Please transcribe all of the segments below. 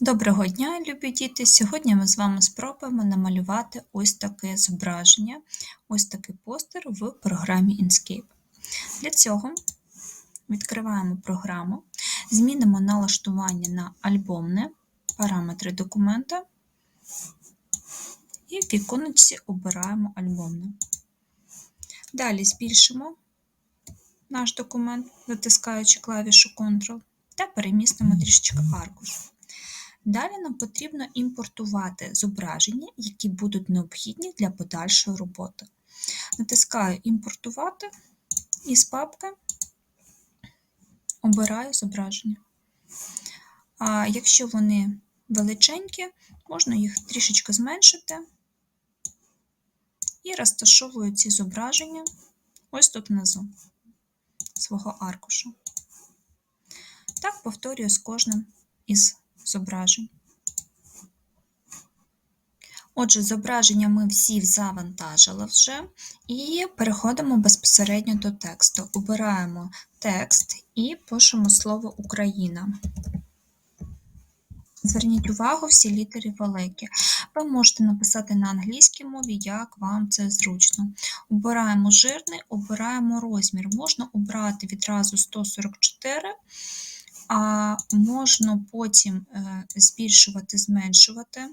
Доброго дня, любі діти! Сьогодні ми з вами спробуємо намалювати ось таке зображення, ось такий постер в програмі Inkscape. Для цього відкриваємо програму, змінимо налаштування на альбомне, параметри документа і в віконечці обираємо альбомне. Далі збільшимо наш документ, затискаючи клавішу Ctrl, та перемістимо трішечки аркуш. Далі нам потрібно імпортувати зображення, які будуть необхідні для подальшої роботи. Натискаю Імпортувати і з папки обираю зображення. А якщо вони величенькі, можна їх трішечки зменшити і розташовую ці зображення ось тут внизу свого аркушу. Так повторюю з кожним із зображень. Отже, зображення ми всі завантажили вже і переходимо безпосередньо до тексту. Обираємо текст і пишемо слово Україна. Зверніть увагу, всі літери великі. Ви можете написати на англійській мові, як вам це зручно. Обираємо жирний, обираємо розмір. Можна обрати відразу 144 а можна потім е, збільшувати, зменшувати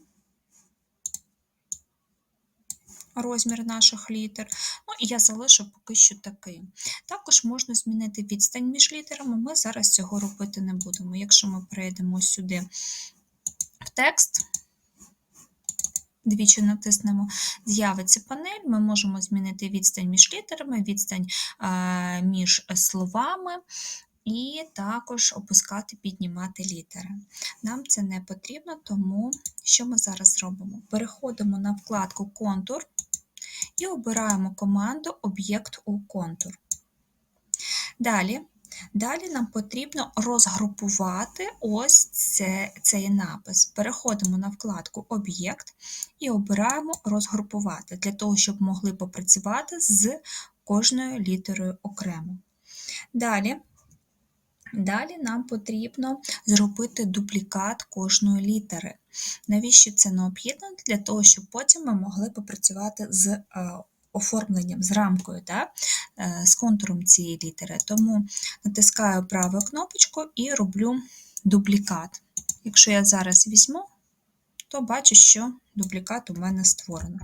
розмір наших літер. Ну, я залишу поки що такий. Також можна змінити відстань між літерами, ми зараз цього робити не будемо. Якщо ми перейдемо сюди в текст, двічі натиснемо, з'явиться панель, ми можемо змінити відстань між літерами, відстань е, між словами. І також опускати, піднімати літери. Нам це не потрібно, тому що ми зараз робимо? Переходимо на вкладку Контур і обираємо команду Об'єкт у контур. Далі далі нам потрібно розгрупувати ось це, цей напис. Переходимо на вкладку Об'єкт і обираємо розгрупувати, для того, щоб могли попрацювати з кожною літерою окремо. Далі Далі нам потрібно зробити дублікат кожної літери. Навіщо це необхідно? Для того, щоб потім ми могли попрацювати з е, оформленням, з рамкою, да? Е, з контуром цієї літери. Тому натискаю праву кнопочку і роблю дублікат. Якщо я зараз візьму, то бачу, що дублікат у мене створено.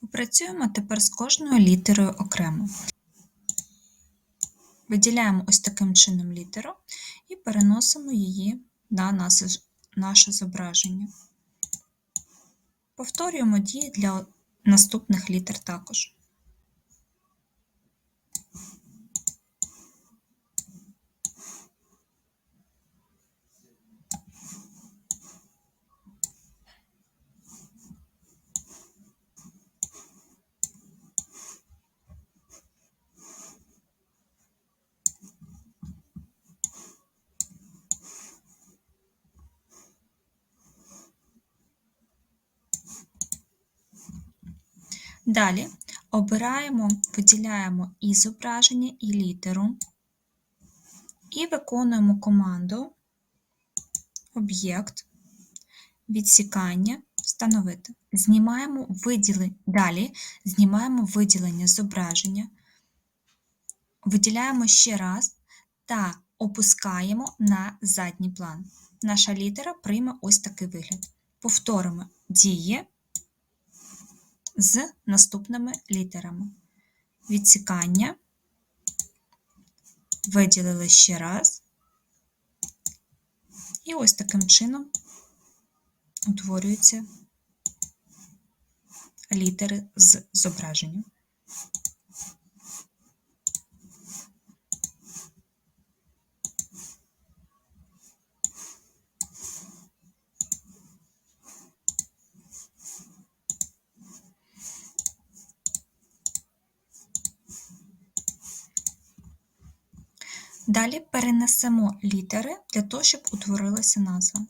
Попрацюємо тепер з кожною літерою окремо. Виділяємо ось таким чином літеру і переносимо її на наше зображення. Повторюємо дії для наступних літер також. Далі обираємо, виділяємо і зображення, і літеру, і виконуємо команду об'єкт, відсікання, встановити. Знімаємо виділення, далі знімаємо виділення зображення, виділяємо ще раз та опускаємо на задній план. Наша літера прийме ось такий вигляд. Повторимо дії з наступними літерами. Відсікання, виділили ще раз, і ось таким чином утворюються літери з зображенням. Далі перенесемо літери для того, щоб утворилася назва.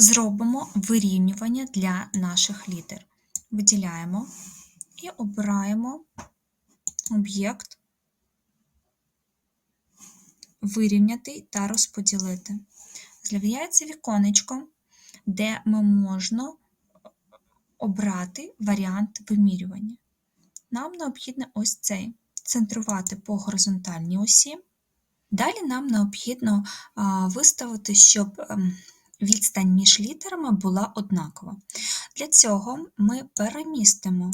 Зробимо вирівнювання для наших літер. Виділяємо і обираємо об'єкт, вирівняти та розподілити. З'являється віконечко, де ми можна обрати варіант вимірювання. Нам необхідно ось цей центрувати по горизонтальній осі. Далі нам необхідно виставити, щоб ем, відстань між літерами була однакова. Для цього ми перемістимо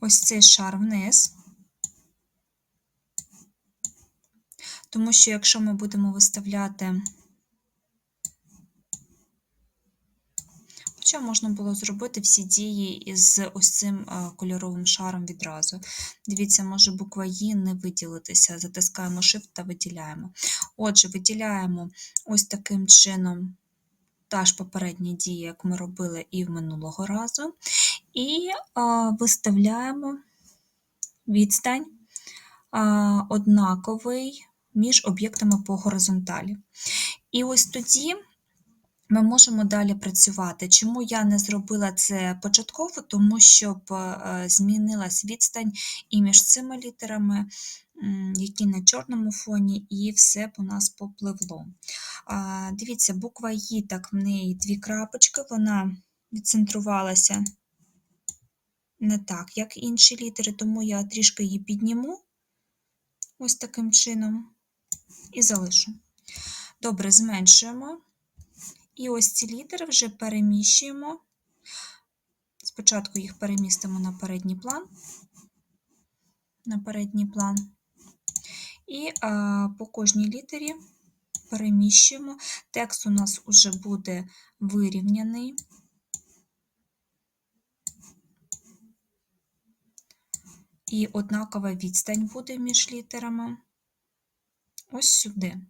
ось цей шар вниз, тому що якщо ми будемо виставляти Хоча можна було зробити всі дії із ось цим е, кольоровим шаром відразу. Дивіться, може буква «І» не виділитися. Затискаємо Shift та виділяємо. Отже, виділяємо ось таким чином та ж попередня дія, як ми робили і в минулого разу. І а, виставляємо відстань а, однаковий між об'єктами по горизонталі. І ось тоді ми можемо далі працювати. Чому я не зробила це початково? Тому щоб е, змінилась відстань і між цими літерами, які на чорному фоні, і все у нас попливло. Дивіться, буква «І», так в неї дві крапочки, вона відцентрувалася не так, як інші літери, тому я трішки її підніму ось таким чином і залишу. Добре, зменшуємо. І ось ці літери вже переміщуємо. Спочатку їх перемістимо на передній план, на передній план. І а, по кожній літері переміщуємо. Текст у нас вже буде вирівняний. І однакова відстань буде між літерами. Ось сюди.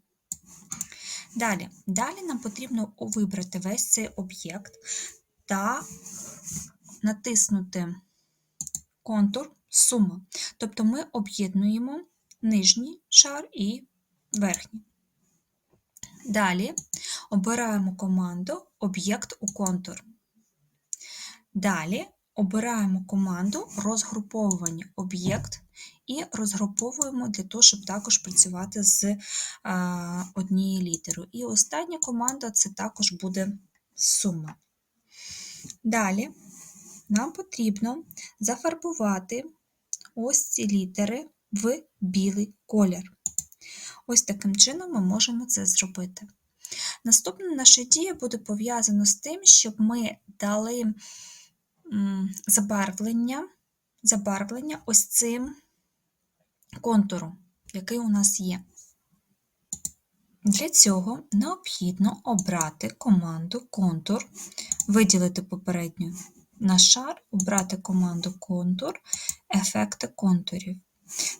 Далі Далі нам потрібно вибрати весь цей об'єкт та натиснути контур сума. Тобто ми об'єднуємо нижній шар і верхній. Далі обираємо команду Об'єкт у контур. Далі обираємо команду розгруповування об'єкт і розгруповуємо для того, щоб також працювати з однією літерою. І остання команда це також буде сума. Далі нам потрібно зафарбувати ось ці літери в білий колір. Ось таким чином ми можемо це зробити. Наступна наша дія буде пов'язана з тим, щоб ми дали забарвлення забарвлення ось цим контуру, який у нас є. Для цього необхідно обрати команду контур, виділити попередню на шар, обрати команду контур, ефекти контурів.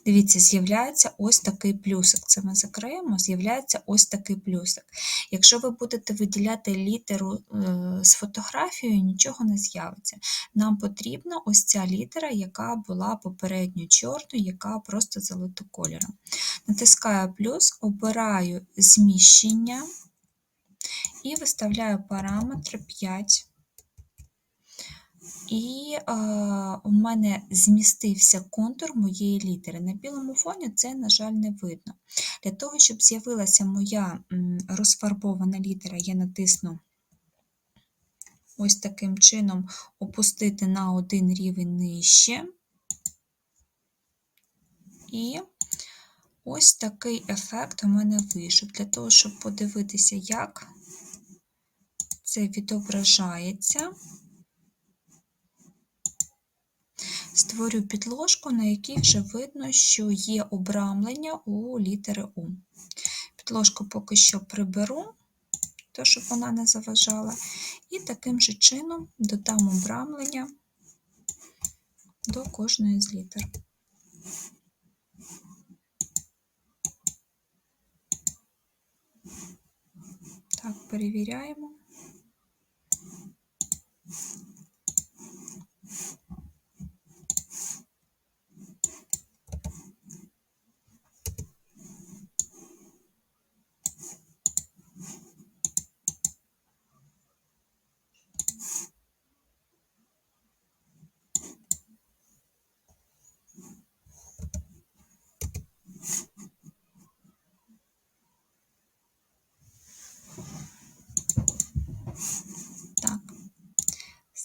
Дивіться, з'являється ось такий плюсик. Це ми закриємо, з'являється ось такий плюсик. Якщо ви будете виділяти літеру е, з фотографією, нічого не з'явиться. Нам потрібна ось ця літера, яка була попередньо чорною, яка просто залита кольором. Натискаю плюс, обираю зміщення і виставляю параметр 5. І е, у мене змістився контур моєї літери. На білому фоні це, на жаль, не видно. Для того, щоб з'явилася моя розфарбована літера, я натисну ось таким чином опустити на один рівень нижче. І ось такий ефект у мене вийшов. Для того, щоб подивитися, як це відображається. Створю підложку, на якій вже видно, що є обрамлення у літери У. Підложку поки що приберу, то, щоб вона не заважала, і таким же чином додам обрамлення до кожної з літер. Так, перевіряємо.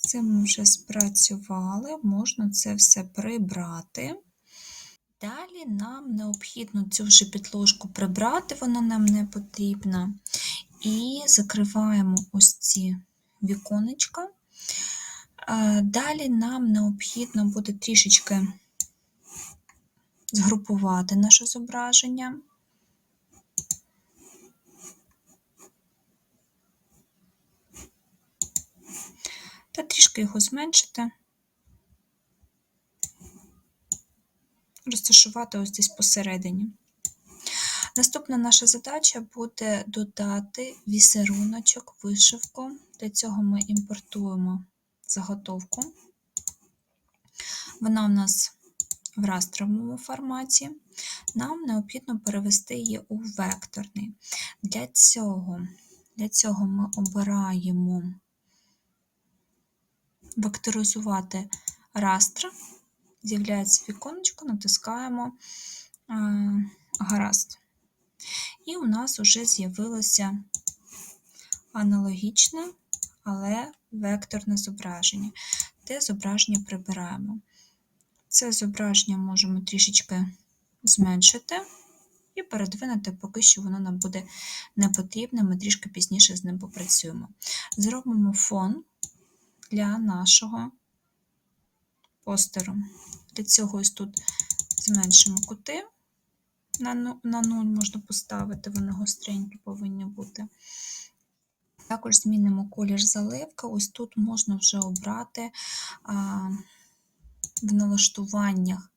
Це ми вже спрацювали, можна це все прибрати. Далі нам необхідно цю вже підложку прибрати, вона нам не потрібна. І закриваємо ось ці віконечка. Далі нам необхідно буде трішечки згрупувати наше зображення. Та трішки його зменшити, розташувати ось десь посередині. Наступна наша задача буде додати візеруночок, вишивку. Для цього ми імпортуємо заготовку. Вона у нас в растровому форматі. Нам необхідно перевести її у векторний. Для цього, Для цього ми обираємо векторизувати растр, з'являється віконечко, натискаємо гаразд. І у нас вже з'явилося аналогічне, але векторне зображення. Те зображення прибираємо. Це зображення можемо трішечки зменшити і передвинути, поки що воно нам буде не потрібне, ми трішки пізніше з ним попрацюємо. Зробимо фон для нашого постеру. Для цього ось тут зменшимо кути на 0 можна поставити, вони гостренькі повинні бути. Також змінимо колір заливки. Ось тут можна вже обрати а, в налаштуваннях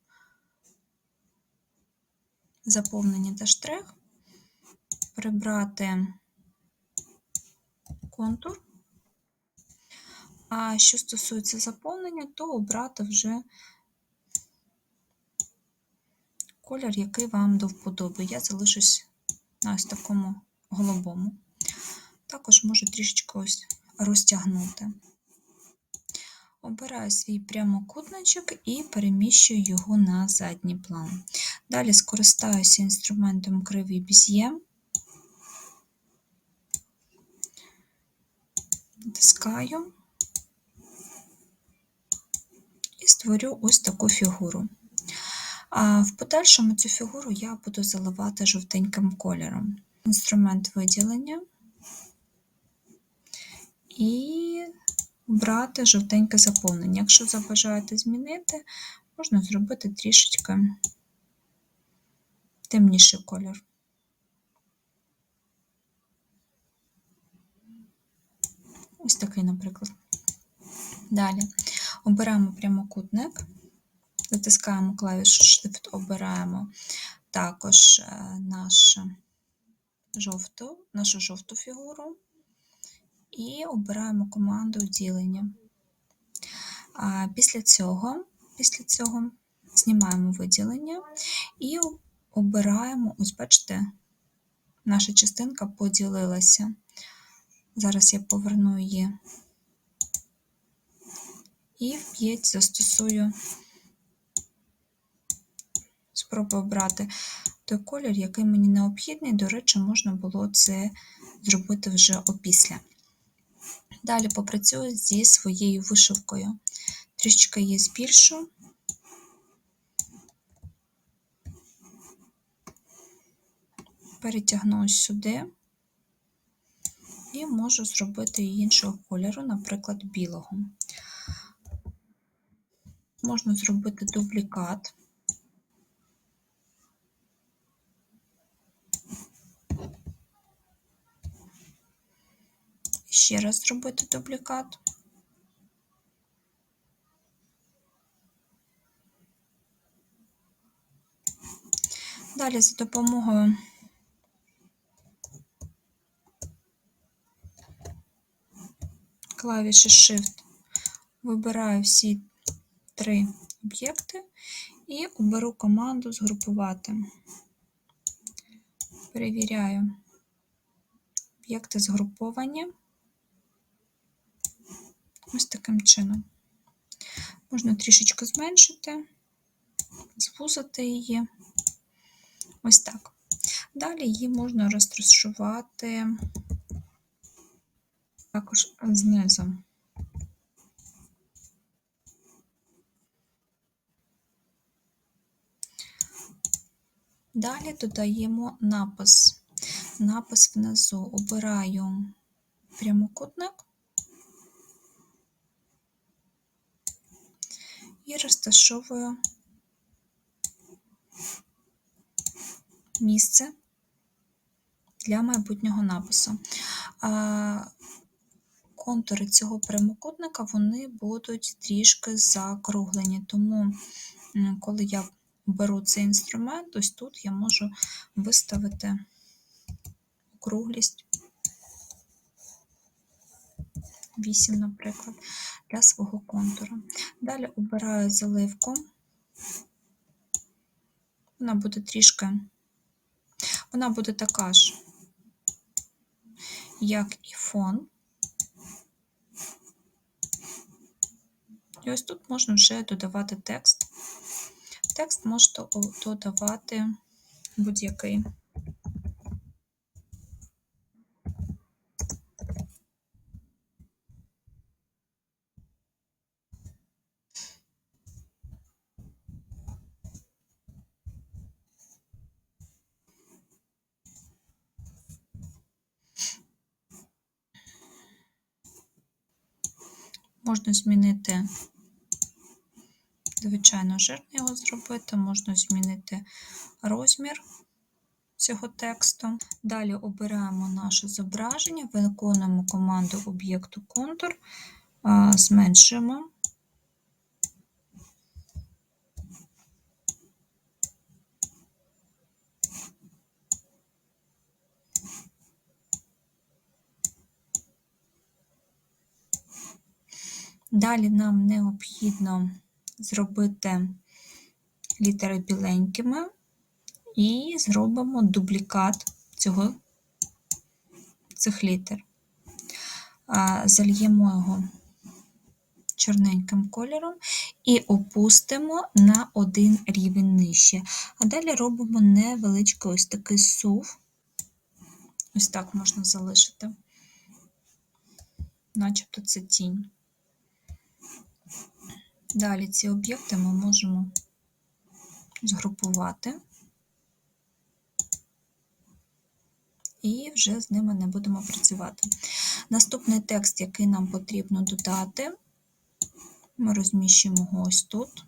заповнення та штрих, прибрати контур. А що стосується заповнення, то обрати вже колір, який вам до вподоби. Я залишусь на ось такому голубому. Також можу трішечки ось розтягнути. Обираю свій прямокутничок і переміщую його на задній план. Далі скористаюся інструментом кривий біз'є, натискаю і створю ось таку фігуру. А в подальшому цю фігуру я буду заливати жовтеньким кольором. Інструмент виділення і брати жовтеньке заповнення. Якщо забажаєте змінити, можна зробити трішечки темніший колір. Ось такий, наприклад. Далі обираємо прямокутник, затискаємо клавішу Shift, обираємо також е, нашу жовту, нашу жовту фігуру і обираємо команду ділення. Після цього, після цього знімаємо виділення і обираємо, ось бачите, наша частинка поділилася. Зараз я поверну її і п'ять застосую, спробую обрати той колір, який мені необхідний. До речі, можна було це зробити вже опісля. Далі попрацюю зі своєю вишивкою. Трішечки її збільшу. Перетягну сюди і можу зробити її іншого кольору, наприклад, білого. Можна зробити дублікат. ще раз зробити дублікат. Далі за допомогою клавіші Shift вибираю всі три об'єкти і оберу команду згрупувати. Перевіряю об'єкти згруповані. Ось таким чином. Можна трішечки зменшити, звузити її. Ось так. Далі її можна розташувати також знизу. Далі додаємо напис. Напис внизу обираю прямокутник і розташовую місце для майбутнього напису. Контури цього прямокутника вони будуть трішки закруглені, тому коли я беру цей інструмент, ось тут я можу виставити округлість 8, наприклад, для свого контуру. Далі обираю заливку, вона буде трішки, вона буде така ж, як і фон. І ось тут можна вже додавати текст. Текст можете додавати будь-який. Можна змінити, звичайно, жирно його зробити, можна змінити розмір цього тексту. Далі обираємо наше зображення, виконуємо команду об'єкту контур, зменшуємо. Далі нам необхідно зробити літери біленькими і зробимо дублікат цього, цих літер. Зальємо його чорненьким кольором і опустимо на один рівень нижче. А далі робимо невеличкий ось такий сув, ось так можна залишити, начебто це тінь. Далі ці об'єкти ми можемо згрупувати і вже з ними не будемо працювати. Наступний текст, який нам потрібно додати, ми розміщуємо ось тут.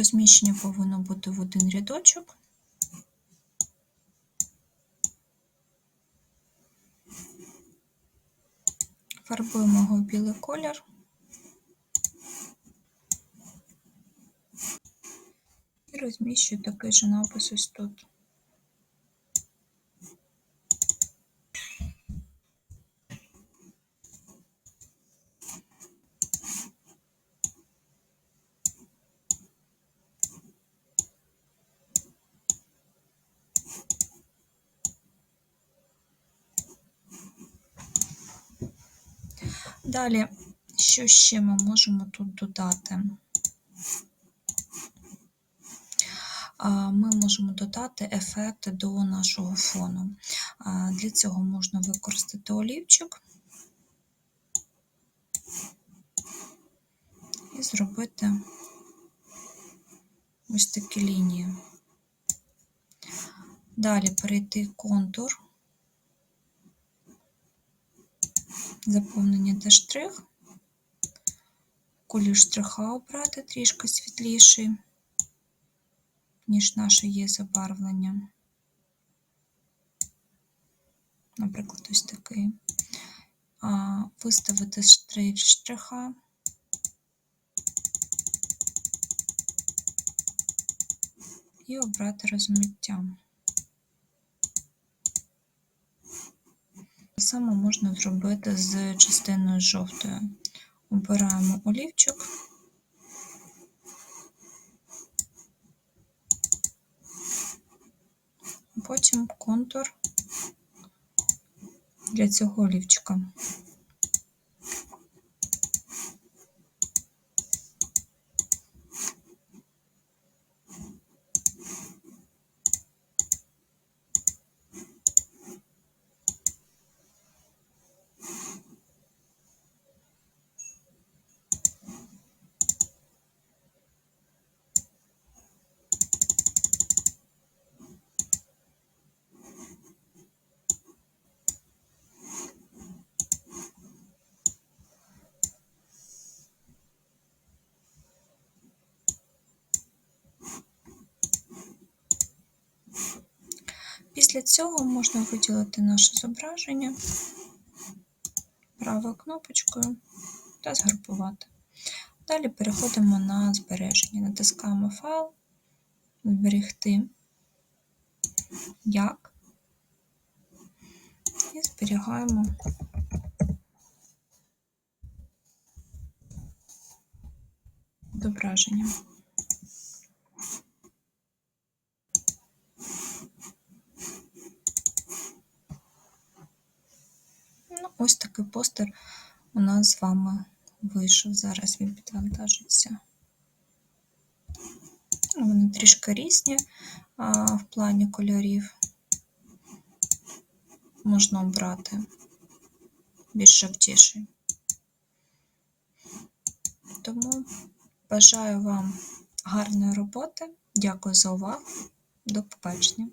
Розміщення повинно бути в один рядочок. Фарбуємо його в білий колір. І розміщую такий же напис ось тут. Далі, що ще ми можемо тут додати? Ми можемо додати ефект до нашого фону. Для цього можна використати олівчик і зробити ось такі лінії. Далі перейти контур. Заповнення та штрих, колір штриха обрати трішки світліший, ніж наше є забарвлення. Наприклад, ось такий. А, Виставити штрих штриха. І обрати розмиття. Само можна зробити з частиною жовтою. Обираємо олівчик. Потім контур для цього олівчика. Після цього можна виділити наше зображення правою кнопочкою та згрупувати. Далі переходимо на збереження. Натискаємо файл, зберегти як і зберігаємо. Зображення. Ось такий постер у нас з вами вийшов. Зараз він підвантажиться. Вони трішки різні а, в плані кольорів. Можна обрати більш жовтіший. Тому бажаю вам гарної роботи. Дякую за увагу. До побачення.